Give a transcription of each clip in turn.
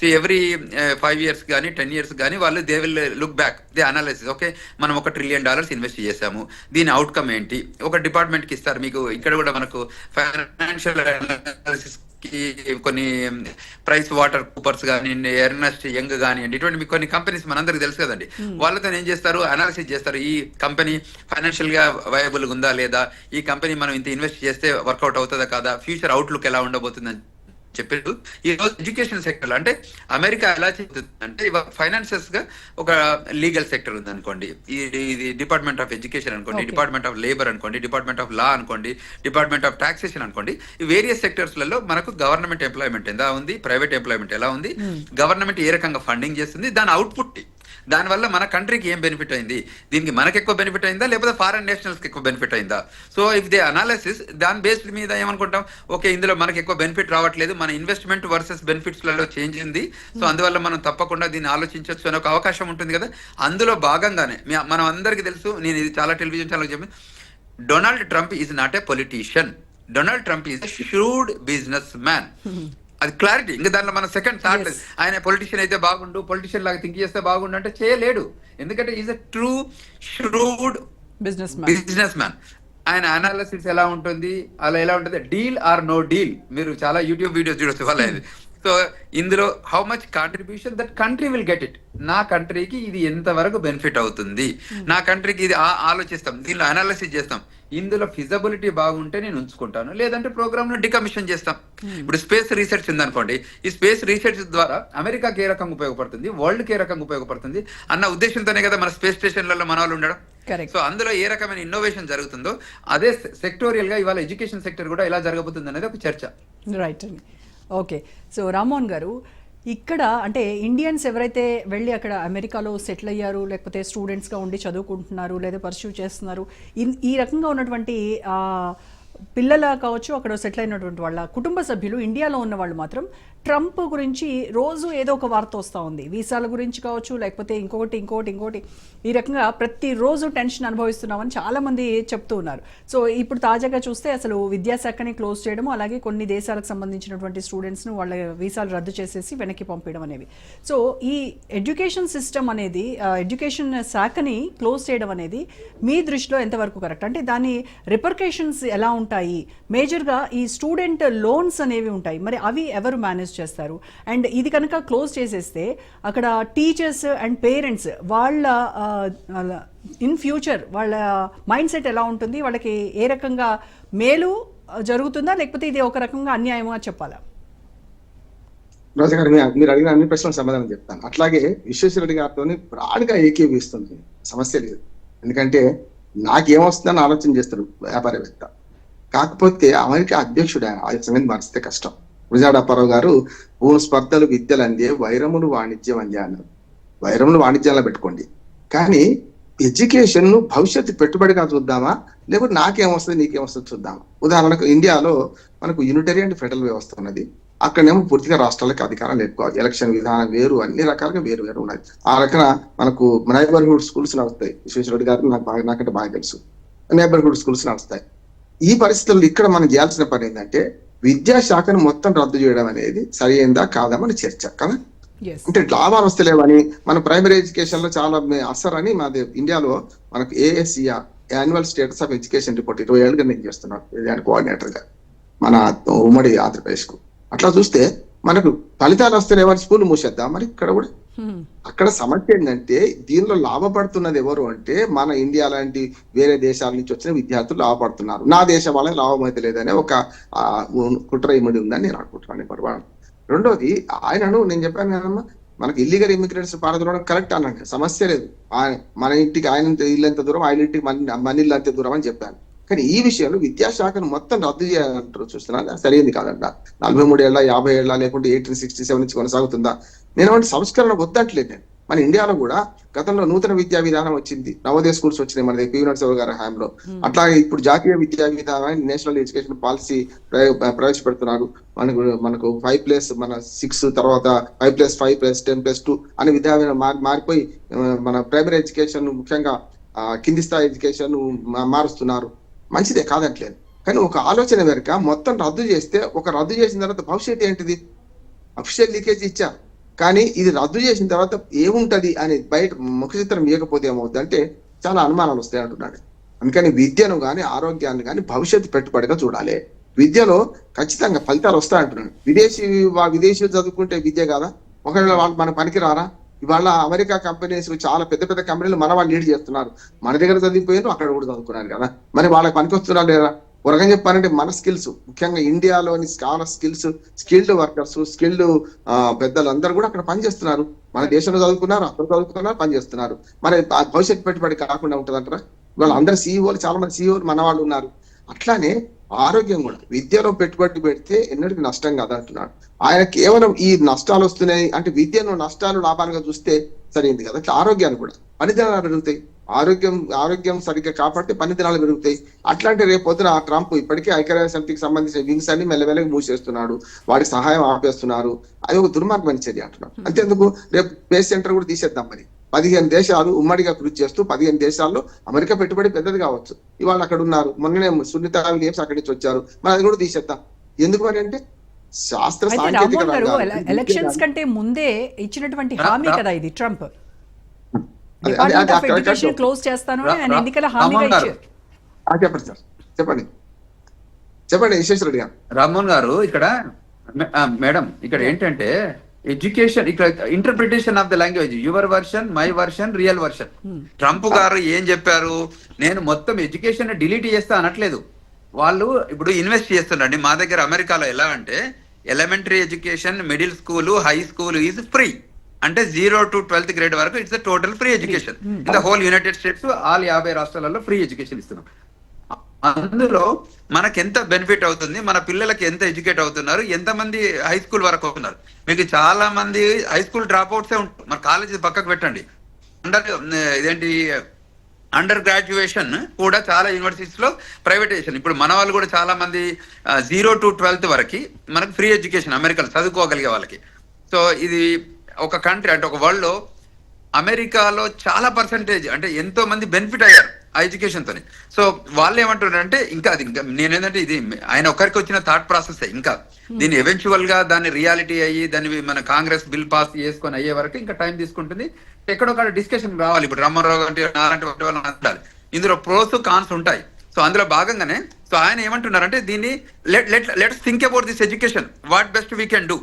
So every five years కానీ ten years కానీ వాళ్ళు they will look back the analysis okay మనం ఒక ట్రిలియన్ డాలర్స్ ఇన్వెస్ట్ చేసాము దీని అవుట్కమ్ ఏంటి? ఒక డిపార్ట్మెంట్కి ఇస్తారు. మీకు ఇక్కడ కూడా మనకు ఫైనాన్షియల్ అనాలిసిస్కి కొన్ని ప్రైస్ వాటర్ కూపర్స్ కానివ్వండి ఎర్నస్ట్ యంగ్ కానివ్వండి ఇటువంటి మీకు కొన్ని కంపెనీస్ మనందరికి తెలుసు కదండి. వాళ్ళతో ఏం చేస్తారు? అనాలిసిస్ చేస్తారు. ఈ కంపెనీ ఫైనాన్షియల్గా వయబుల్ ఉందా లేదా? ఈ కంపెనీ మనం ఇంత ఇన్వెస్ట్ చేస్తే వర్కౌట్ అవుతుందా కాదా? ఫ్యూచర్ అవుట్లుక్ ఎలా ఉండబోతుందని చెప్పారు. ఈ రోజు ఎడ్యుకేషన్ సెక్టర్ అంటే అమెరికా ఎలా చెప్తుంది అంటే ఫైనాన్సెస్గా ఒక లీగల్ సెక్టర్ ఉంది అనుకోండి ఇది డిపార్ట్మెంట్ ఆఫ్ ఎడ్యుకేషన్ అనుకోండి. డిపార్ట్మెంట్ ఆఫ్ లేబర్ అనుకోండి డిపార్ట్మెంట్ ఆఫ్ లా అనుకోండి డిపార్ట్మెంట్ ఆఫ్ టాక్సేషన్ అనుకోండి. ఈ వేరియస్ సెక్టర్స్లలో మనకు గవర్నమెంట్ ఎంప్లాయ్మెంట్ ఎలా ఉంది. ప్రైవేట్ ఎంప్లాయ్మెంట్ ఎలా ఉంది? గవర్నమెంట్ ఏ రకంగా ఫండింగ్ చేస్తుంది? దాని అవుట్పుట్ దానివల్ల మన కంట్రీకి ఏం బెనిఫిట్ అయింది? దీనికి మనకు ఎక్కువ బెనిఫిట్ అయిందా? లేకపోతే ఫారెన్ నేషనల్స్కి ఎక్కువ బెనిఫిట్ అయిందా? సో ఇఫ్ దే అనాలిసిస్ దాని బేస్డ్ మీద ఏమనుకుంటాం? ఓకే ఇందులో మనకి ఎక్కువ బెనిఫిట్ రావట్లేదు. మన ఇన్వెస్ట్మెంట్ వర్సెస్ బెనిఫిట్స్లలో చేంజ్ ఉంది. సో అందువల్ల మనం తప్పకుండా దీన్ని ఆలోచించవచ్చు అనే ఒక అవకాశం ఉంటుంది కదా? అందులో భాగంగానే మనం అందరికీ తెలుసు నేను ఇది చాలా టెలివిజన్ ఛానల్ చెప్పి Donald Trump is not a politician Donald Trump is shrewd business man అది క్లారిటీ ఇంకా దాంట్లో మన సెకండ్ థాట్ లేదు ఆయన పొలిటీషియన్ అయితే బాగుండు పొలిటీషియన్ లాగా థింక్ చేస్తే బాగుండు అంటే చేయలేడు. ఎందుకంటే is a true shrewd business business man ఆయన అనాలిసిస్ ఎలా ఉంటుంది అలా ఎలా ఉంటుంది? డీల్ ఆర్ నో డీల్ మీరు చాలా యూట్యూబ్ వీడియోస్ చూడొచ్చు. వాళ్ళ సో ఇందులో how much contribution that country will get it నా కంట్రీకి ఇది ఎంత వరకు బెనిఫిట్ అవుతుంది నా కంట్రీకి ఇది ఆలోచిస్తాం దీనిలో అనాలిసిస్ చేస్తాం. ఇందులో ఫిజబిలిటీ బాగుంటే నేను ఉంచుకుంటాను లేదంటే ప్రోగ్రామ్లో డికమిషన్ చేస్తాం. ఇప్పుడు స్పేస్ రీసెర్చ్ ఉందనుకోండి ఈ స్పేస్ రీసెర్చ్ ద్వారా అమెరికాకి ఏ రకంగా ఉపయోగపడుతుంది వరల్డ్కి రకంగా ఉపయోగపడుతుంది అన్న ఉద్దేశంతోనే కదా మన స్పేస్ స్టేషన్లలో మన వాళ్ళు ఉండడం. సో అందులో ఏ రకమైన ఇన్నోవేషన్ జరుగుతుందో అదే సెక్టోరియల్గా ఇవాళ ఎడ్యుకేషన్ సెక్టర్ కూడా ఎలా జరగబోతుంది అనేది ఒక చర్చ. రైట్ అండి ఓకే. సో రామ్మోహన్ గారు ఇక్కడ అంటే ఇండియన్స్ ఎవరైతే వెళ్ళి అక్కడ అమెరికాలో సెటిల్ అయ్యారు లేకపోతే స్టూడెంట్స్గా ఉండి చదువుకుంటున్నారు లేదా పర్సూ చేస్తున్నారు ఈ రకంగా ఉన్నటువంటి పిల్లల కావచ్చు అక్కడ సెటిల్ అయినటువంటి వాళ్ళ కుటుంబ సభ్యులు ఇండియాలో ఉన్న వాళ్ళు మాత్రం ట్రంప్ గురించి రోజు ఏదో ఒక వార్త వస్తూ ఉంది. వీసాల గురించి కావచ్చు లేకపోతే ఇంకొకటి ఇంకొకటి ఇంకొకటి ఈ రకంగా ప్రతిరోజు టెన్షన్ అనుభవిస్తున్నామని చాలామంది చెప్తూ ఉన్నారు. సో ఇప్పుడు తాజాగా చూస్తే అసలు విద్యాశాఖని క్లోజ్ చేయడం అలాగే కొన్ని దేశాలకు సంబంధించినటువంటి స్టూడెంట్స్ను వాళ్ళ వీసాలు రద్దు చేసేసి వెనక్కి పంపించడం అనేవి. సో ఈ ఎడ్యుకేషన్ సిస్టమ్ అనేది ఎడ్యుకేషన్ శాఖని క్లోజ్ చేయడం అనేది మీ దృష్టిలో ఎంతవరకు కరెక్ట్? అంటే దాని రిపర్కేషన్స్ ఎలా ఉంటాయి? మేజర్గా ఈ స్టూడెంట్ లోన్స్ అనేవి ఉంటాయి. మరి అవి ఎవరు మేనేజ్ చేస్తారు. అండ్ ఇది కనుక క్లోజ్ చేసేస్తే అక్కడ టీచర్స్ అండ్ పేరెంట్స్ వాళ్ళ ఇన్ ఫ్యూచర్ వాళ్ళ మైండ్ సెట్ ఎలా ఉంటుంది? వాళ్ళకి ఏ రకంగా మేలు జరుగుతుందా? లేకపోతే ఇది ఒక రకంగా అన్యాయమా చెప్పాలా? రోజా మీరు అడిగిన అన్ని ప్రశ్నలకు సమాధానం చెప్తాను. అట్లాగే విశ్వేశ్వరరెడ్డి గారితో బ్రాడ్గా ఏకీవిస్తుంది సమస్య లేదు. ఎందుకంటే నాకేమొస్తుందని ఆలోచన చేస్తారు వ్యాపారవేత్త. కాకపోతే అమెరికా అధ్యక్షుడు ఆయన ఆ సంగతి మరిస్తే కష్టం. గురజాడప్పారావు గారు భూమి స్పర్ధలు విద్యలు అందే వైరములు వాణిజ్యం అందే అన్నారు. వైరములు వాణిజ్యంలో పెట్టుకోండి. కానీ ఎడ్యుకేషన్ను భవిష్యత్తు పెట్టుబడిగా చూద్దామా? లేకపోతే నాకేమొస్తుంది నీకేమొస్తుంది చూద్దామా? ఉదాహరణకు ఇండియాలో మనకు యూనిటరీ ఫెడరల్ వ్యవస్థ ఉన్నది. అక్కడనేమో పూర్తిగా రాష్ట్రాలకు అధికారం ఎక్కువ ఎలక్షన్ విధానం వేరు అన్ని రకాలుగా వేరు వేరు ఉన్నాయి ఆ రకన మనకు నైబర్హుడ్ స్కూల్స్ నడుస్తాయి. విశ్వేశ్వరరెడ్డి గారు నాకు బాగా నాకంటే బాగా తెలుసు. నైబర్హుడ్ స్కూల్స్ నడుస్తాయి. ఈ పరిస్థితుల్లో ఇక్కడ మనం చేయాల్సిన పని ఏంటంటే విద్యాశాఖను మొత్తం రద్దు చేయడం అనేది సరైందా కాదా మన చర్చ కదా? అంటే లాభాలు వస్తలేవని మన ప్రైమరీ ఎడ్యుకేషన్లో చాలా అసర్ అని మాది ఇండియాలో మనకు ASER annual status of education report ఇరవై ఏళ్ళుగా నేను చేస్తున్నాను దాని కోఆర్డినేటర్గా మన ఉమ్మడి ఆంధ్రప్రదేశ్కు అట్లా చూస్తే మనకు ఫలితాలు వస్తలేవని స్కూల్ మూసేద్దాం మరి ఇక్కడ కూడా. అక్కడ సమస్య ఏంటంటే దీనిలో లాభపడుతున్నది ఎవరు అంటే మన ఇండియా లాంటి వేరే దేశాల నుంచి వచ్చిన విద్యార్థులు లాభపడుతున్నారు. నా దేశం వాళ్ళకి లాభం అయితే లేదనే ఒక ఆ, కుట్ర ఇమిడి ఉందని నేను అనుకుంటున్నాను ఈ రెండోది ఆయనను నేను చెప్పాను కదమ్మా మనకి ఇల్లీగల్ ఇమిగ్రెంట్స్ పారదూరడం కరెక్ట్ అన్నాడు. సమస్య లేదు. ఆయన- మన ఇంటికి ఆయన ఇల్లు ఎంత దూరం ఆయన ఇంటికి మన మన ఇల్లు అంతే దూరం అని చెప్పాను. కానీ ఈ విషయంలో విద్యాశాఖను మొత్తం రద్దు చేయాలంటారు చూస్తున్నా? సరైనది కాదంట. నలభై మూడు ఏళ్ళ యాభై ఏళ్ళ లేకుంటే ఎయిటీన్ సిక్స్టీ సెవెన్ నుంచి కొనసాగుతుందా? నేను అంటే సంస్కరణ వద్దట్లేదు నేను. మన ఇండియాలో కూడా గతంలో నూతన విద్యా విధానం వచ్చింది. నవోదయ స్కూల్స్ వచ్చినాయి మన పి నరసింహ గారి హయాంలో. అట్లాగే ఇప్పుడు జాతీయ విద్యా విధానాన్ని నేషనల్ ఎడ్యుకేషన్ పాలసీ ప్రవేశపెడుతున్నారు. మనకు మనకు ఫైవ్ ప్లస్ మన సిక్స్ తర్వాత five plus five plus ten plus two అనే మారి- మారిపోయి మన ప్రైమరీ ఎడ్యుకేషన్ ముఖ్యంగా కింది స్థాయి ఎడ్యుకేషన్ మారుస్తున్నారు. మంచిదే కాదట్లేదు కానీ ఒక ఆలోచన వెనుక మొత్తం రద్దు చేస్తే ఒక రద్దు చేసిన తర్వాత భవిష్యత్తు ఏంటిది? అఫిషియల్ లీకేజ్ ఇచ్చా. కానీ ఇది రద్దు చేసిన తర్వాత ఏముంటది అని బయట ముఖ చిత్రం ఇవ్వకపోతే ఏమవుతుంది అంటే చాలా అనుమానాలు వస్తాయి అంటున్నాడు. అందుకని విద్యను కానీ ఆరోగ్యాన్ని కానీ భవిష్యత్తు పెట్టుబడిగా చూడాలి. విద్యలో ఖచ్చితంగా ఫలితాలు వస్తాయంటున్నాడు విదేశీ వా- చదువుకుంటే విద్య కాదా? ఒకవేళ వాళ్ళు మన పనికి రారా ఇవాళ అమెరికా కంపెనీస్ చాలా పెద్ద పెద్ద కంపెనీలు మన వాళ్ళు లీడ్ చేస్తున్నారు. మన దగ్గర చదివిపోయారు అక్కడ కూడా చదువుకున్నారు కదా. మరి వాళ్ళకి పనికొస్తున్నారు లేదా? ఉరగం చెప్పాలంటే మన స్కిల్స్ ముఖ్యంగా ఇండియాలోని చాలా స్కిల్స్ స్కిల్డ్ వర్కర్స్ స్కిల్డ్ పెద్దలు అందరూ కూడా అక్కడ పనిచేస్తున్నారు. మన దేశంలో చదువుకున్నారు అక్కడ చదువుకున్నారు పనిచేస్తున్నారు. మరి భవిష్యత్ పెట్టుబడి కాకుండా ఉంటదంటారా? ఇవాళ అందరు సీఈఓలు చాలా మంది సీఈఓలు మన వాళ్ళు ఉన్నారు. అట్లానే ఆరోగ్యం కూడా. విద్యలో పెట్టుబడి పెడితే ఎన్నటికి నష్టం కాదు అంటున్నాడు ఆయన కేవలం ఈ నష్టాలు వస్తున్నాయి అంటే విద్యను నష్టాలు లాభాలుగా చూస్తే సరైంది కదా. అట్లా ఆరోగ్యాన్ని కూడా. పనిదినాలు పెరుగుతాయి. ఆరోగ్యం ఆరోగ్యం సరిగ్గా కాపాడితే పనిదినాలు పెరుగుతాయి. అట్లాంటి రేపు పొద్దున ఆ ట్రంప్ ఇప్పటికే ఐక్యరాజ్య సమితికి సంబంధించిన వింగ్స్ అన్ని మెల్లమెల్లగా మూసేస్తున్నాడు. వాడికి సహాయం ఆపేస్తున్నారు. అది ఒక దుర్మార్గమైన చర్య అంటున్నాడు. అంతేందుకు రేపు బేస్ సెంటర్ కూడా తీసేద్దాం మరి. పదిహేను దేశాలు ఉమ్మడిగా కృషి చేస్తూ పదిహేను దేశాల్లో అమెరికా పెట్టుబడి పెద్దది కావచ్చు. ఇవాళ అక్కడ ఉన్నారు మొన్ననే సున్నిత విలియమ్స్ అక్కడి నుంచి వచ్చారు. మరి అది కూడా తీసేద్దాం. ఎందుకు మరి అంటే శాస్త్ర సాంకేతిక ఎలక్షన్స్ కంటే ముందే ఇచ్చినటువంటి హామీ కదా ఇది ట్రంప్. క్లోజ్ చేస్తాను అని ఎన్నికల ఆ, చెప్పండి సార్. చెప్పండి. చెప్పండి విశ్వేశ్వర రెడ్డి గారు. రామ్మోహన్ గారు ఇక్కడ మేడం ఇక్కడ ఏంటంటే ఎడ్యుకేషన్ ఇక్కడ interpretation of the language your version my version real version Trump గారు ఏం చెప్పారు? నేను మొత్తం ఎడ్యుకేషన్ డిలీట్ చేస్తా అనట్లేదు. వాళ్ళు ఇప్పుడు ఇన్వెస్ట్ చేస్తున్నారండి. మా దగ్గర అమెరికాలో ఎలా అంటే elementary education middle school high school is free అంటే జీరో టు ట్వెల్త్ గ్రేడ్ వరకు it's total free education in the whole United States all యాభై రాష్ట్రాలలో ఫ్రీ ఎడ్యుకేషన్ ఇస్తున్నాం. అందులో మనకి ఎంత బెనిఫిట్ అవుతుంది? మన పిల్లలకి ఎంత ఎడ్యుకేట్ అవుతున్నారు? ఎంత మంది హై స్కూల్ వరకు అవుతున్నారు మీకు చాలా మంది హై స్కూల్ డ్రాప్ అవుట్సే ఉంటారు మన కాలేజీ పక్కకు పెట్టండి. అండర్ ఇదేంటి అండర్ గ్రాడ్యుయేషన్ కూడా చాలా యూనివర్సిటీస్లో ప్రైవేటైజేషన్ ఇప్పుడు మన వాళ్ళు కూడా చాలా మంది జీరో టు ట్వెల్త్ వరకు మనకు ఫ్రీ ఎడ్యుకేషన్ అమెరికాలో చదువుకోగలిగే వాళ్ళకి. సో ఇది ఒక కంట్రీ అంటే ఒక వరల్డ్లో అమెరికాలో చాలా పర్సంటేజ్ అంటే ఎంతో మంది బెనిఫిట్ అయ్యారు. ఆ ఎడ్యుకేషన్ తోని. సో వాళ్ళు ఏమంటున్నారు అంటే ఇంకా అది ఇంకా నేనేంటంటే ఇది ఆయన ఒక్కరికి వచ్చిన థాట్ ప్రాసెస్ ఇంకా. దీన్ని ఎవెన్చువల్గా దాన్ని రియాలిటీ అయ్యి దాన్ని మన కాంగ్రెస్ బిల్ పాస్ చేసుకొని అయ్యే వరకు ఇంకా టైం తీసుకుంటుంది. ఎక్కడొక్కడ డిస్కషన్ రావాలి. ఇప్పుడు రామారావు అంటే నాలాంటి వాళ్ళు అంటారు. ఇందులో ప్రోస్ కాన్స్ ఉంటాయి. సో అందులో భాగంగానే సో ఆయన ఏమంటున్నారంటే దీన్ని let let let's think about this education what best we can do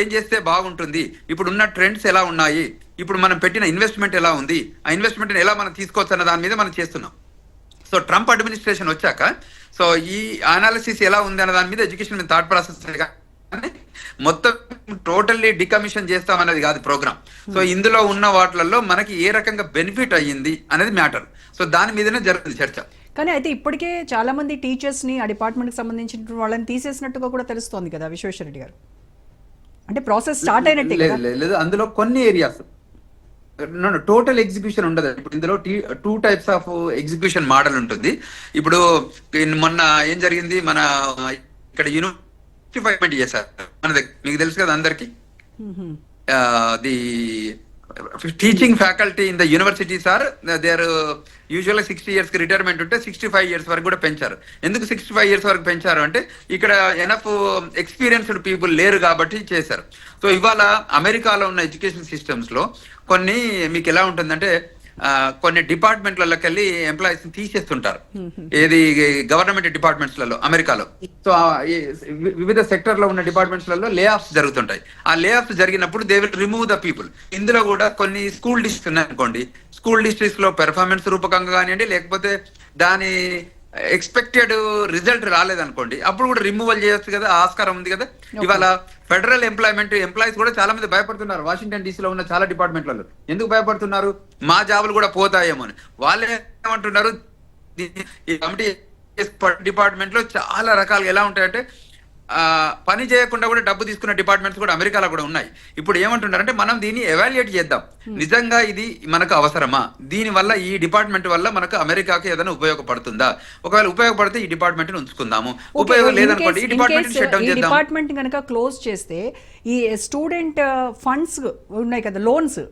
ఏం చేస్తే బాగుంటుంది? ఇప్పుడు ఉన్న ట్రెండ్స్ ఎలా ఉన్నాయి? ఇప్పుడు మనం పెట్టిన ఇన్వెస్ట్మెంట్ ఎలా ఉంది? ఆ ఇన్వెస్ట్మెంట్ ఎలా మనం తీసుకోవచ్చు అన్న దాని మీద మనం చేస్తున్నాం. సో ట్రంప్ అడ్మినిస్ట్రేషన్ వచ్చాక సో ఈ అనాలిసిస్ ఎలా ఉంది అన్న దాని మీద ఎడ్యుకేషన్ మీద థాట్ ప్రాసెస్ కానీ మొత్తం టోటల్లీ డికమిషన్ చేస్తామన్నది కాదు ప్రోగ్రామ్ సో ఇందులో ఉన్న వాటిలలో మనకి ఏ రకంగా బెనిఫిట్ అయ్యింది అనేది మ్యాటర్ సో దాని మీదనే జరుగుతుంది చర్చ. కానీ అయితే ఇప్పటికే చాలా మంది టీచర్స్ని ఆ డిపార్ట్మెంట్కి సంబంధించిన వాళ్ళని తీసేసినట్టుగా కూడా తెలుస్తోంది కదా విశ్వేశ్వరరెడ్డి గారు. అంటే ప్రాసెస్ స్టార్ట్ అయినట్టే లేదు కదా? లేదు, లేదు అందులో కొన్ని ఏరియాస్ టోటల్ ఎగ్జిక్యూషన్ ఉండదు. ఇప్పుడు ఇందులో two types of execution model ఉంటుంది. ఇప్పుడు మొన్న ఏం జరిగింది? మన ఇక్కడ యూనిఫైమెంట్ చేశారు. మన దగ్గర మీకు తెలుసు కదా అందరికి. The teaching faculty in the universities are they are usual sixty ఇయర్స్కి రిటైర్మెంట్ ఉంటే సిక్స్టీ ఫైవ్ ఇయర్స్ వరకు కూడా పెంచారు. ఎందుకు సిక్స్టీ ఫైవ్ ఇయర్స్ వరకు పెంచారు అంటే ఇక్కడ ఎనఫ్ ఎక్స్పీరియన్స్డ్ పీపుల్ లేరు కాబట్టి చేశారు. సో ఇవాళ అమెరికాలో ఉన్న ఎడ్యుకేషన్ సిస్టమ్స్లో కొన్ని మీకు ఎలా ఉంటుందంటే కొన్ని డిపార్ట్మెంట్లలోకి వెళ్ళి ఎంప్లాయీస్ తీసేస్తుంటారు. ఏది గవర్నమెంట్ డిపార్ట్మెంట్స్లలో అమెరికాలో. సో వివిధ సెక్టర్లో ఉన్న డిపార్ట్మెంట్స్లలో లే ఆఫ్స్ జరుగుతుంటాయి. ఆ లే ఆఫ్స్ జరిగినప్పుడు they will remove the people ఇందులో కూడా కొన్ని స్కూల్ డిస్ట్రిక్ట్స్ ఉన్నాయి అనుకోండి స్కూల్ డిస్ట్రిక్ట్స్లో పెర్ఫార్మెన్స్ రూపకంగా కానివ్వండి లేకపోతే దాని ఎక్స్పెక్టెడ్ రిజల్ట్ రాలేదనుకోండి అప్పుడు కూడా రిమూవల్ చేయొచ్చు కదా ఆస్కారం ఉంది కదా. ఇవాళ ఫెడరల్ ఎంప్లాయ్మెంట్ ఎంప్లాయీస్ కూడా చాలా మంది భయపడుతున్నారు. వాషింగ్టన్ డీసీలో ఉన్న చాలా డిపార్ట్మెంట్లలో. ఎందుకు భయపడుతున్నారు? మా జాబులు కూడా పోతాయేమో అని. వాళ్ళు ఏమంటున్నారు? ఈ కమిటీ డిపార్ట్మెంట్లో చాలా రకాలుగా ఎలా ఉంటాయంటే పని చేయకుండా కూడా డబ్బు తీసుకున్న డిపార్ట్మెంట్స్ కూడా అమెరికాలో కూడా ఉన్నాయి. ఇప్పుడు ఏమంటున్నారంటే మనం దీన్ని ఎవాల్యుయేట్ చేద్దాం. నిజంగా ఇది మనకు అవసరమా? దీని వల్ల ఈ డిపార్ట్మెంట్ వల్ల మనకు అమెరికాకి ఏదైనా ఉపయోగపడుతుందా? ఒకవేళ ఉపయోగపడితే ఈ డిపార్ట్మెంట్ ఉంచుకుందాము. ఉపయోగం లేదనుకోండి ఈ డిపార్ట్మెంట్ షట్ డౌన్ చేద్దాం. డిపార్ట్మెంట్ కనుక క్లోజ్ చేస్తే ఈ స్టూడెంట్ ఫండ్స్ ఉన్నాయి కదా లోన్స్.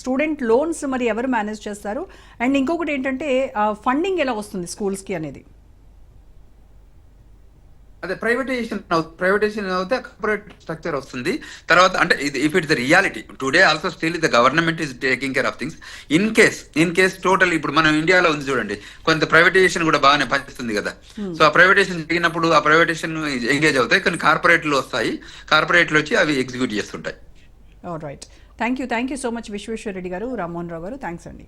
స్టూడెంట్ లోన్స్ మరి ఎవరు మేనేజ్ చేస్తారు? అండ్ ఇంకొకటి ఏంటంటే ఫండింగ్ ఎలా వస్తుంది స్కూల్స్కి అనేది? అదే ప్రైవేటైజేషన్ ప్రైవేటైజేషన్ అవుతే కార్పొరేట్ స్ట్రక్చర్ వస్తుంది. తర్వాత అంటే ఇది if it's the reality today also still the government is taking care of things in case in case total ఇప్పుడు మనం ఇండియాలో ఉంది చూడండి కొంత ప్రైవేటైజేషన్ కూడా బాగానే పనిచేస్తుంది కదా. సో ఆ ప్రైవేటైజేషన్ జరిగినప్పుడు ఆ ప్రైవేటైజేషన్ ఎంగేజ్ అవుతాయి కొన్ని కార్పొరేట్లు వస్తాయి. కార్పొరేట్లు వచ్చి అవి ఎగ్జిక్యూట్ చేస్తుంటాయి. Right thank you thank you so much Vishweshwara Reddy గారు రామ్మోహన్ రావు గారు. థ్యాంక్స్ అండి.